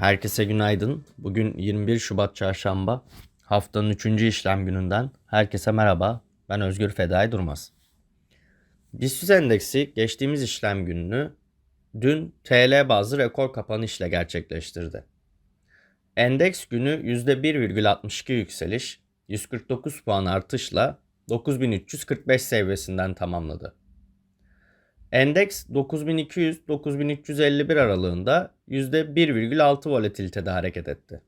Herkese günaydın. Bugün 21 Şubat Çarşamba. Haftanın 3. işlem gününden. Herkese merhaba. Ben Özgür Fedai Durmaz. BIST endeksi geçtiğimiz işlem gününü dün TL bazlı rekor kapanışla gerçekleştirdi. Endeks günü %1,62 yükseliş, 149 puan artışla 9345 seviyesinden tamamladı. Endeks 9200-9351 aralığında %1,6 volatilitede hareket etti.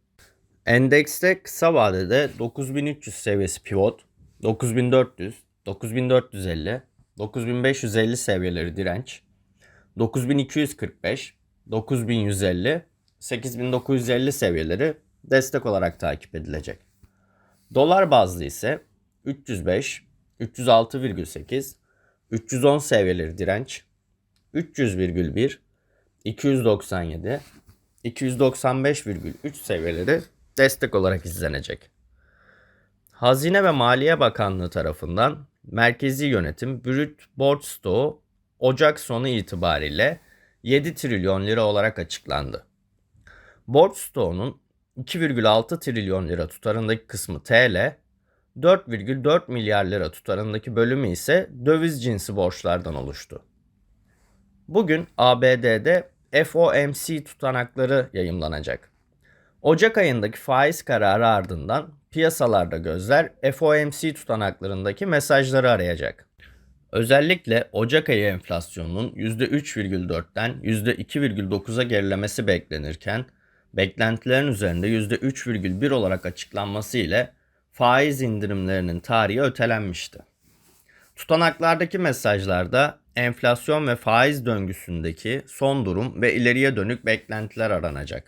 Endekste kısa vadede 9300 seviyesi pivot, 9400, 9450, 9550 seviyeleri direnç, 9245, 9150, 8950 seviyeleri destek olarak takip edilecek. Dolar bazlı ise 305, 306,8, 310 seviyeleri direnç, 300,1, 297, 295,3 seviyeleri destek olarak izlenecek. Hazine ve Maliye Bakanlığı tarafından merkezi yönetim brüt borç stoğu Ocak sonu itibariyle 7 trilyon lira olarak açıklandı. Borç stoğunun 2,6 trilyon lira tutarındaki kısmı TL, 4,4 milyar lira tutarındaki bölümü ise döviz cinsi borçlardan oluştu. Bugün ABD'de FOMC tutanakları yayımlanacak. Ocak ayındaki faiz kararı ardından piyasalarda gözler FOMC tutanaklarındaki mesajları arayacak. Özellikle Ocak ayı enflasyonunun %3,4'ten %2,9'a gerilemesi beklenirken beklentilerin üzerinde %3,1 olarak açıklanması ile faiz indirimlerinin tarihi ötelenmişti. Tutanaklardaki mesajlarda enflasyon ve faiz döngüsündeki son durum ve ileriye dönük beklentiler aranacak.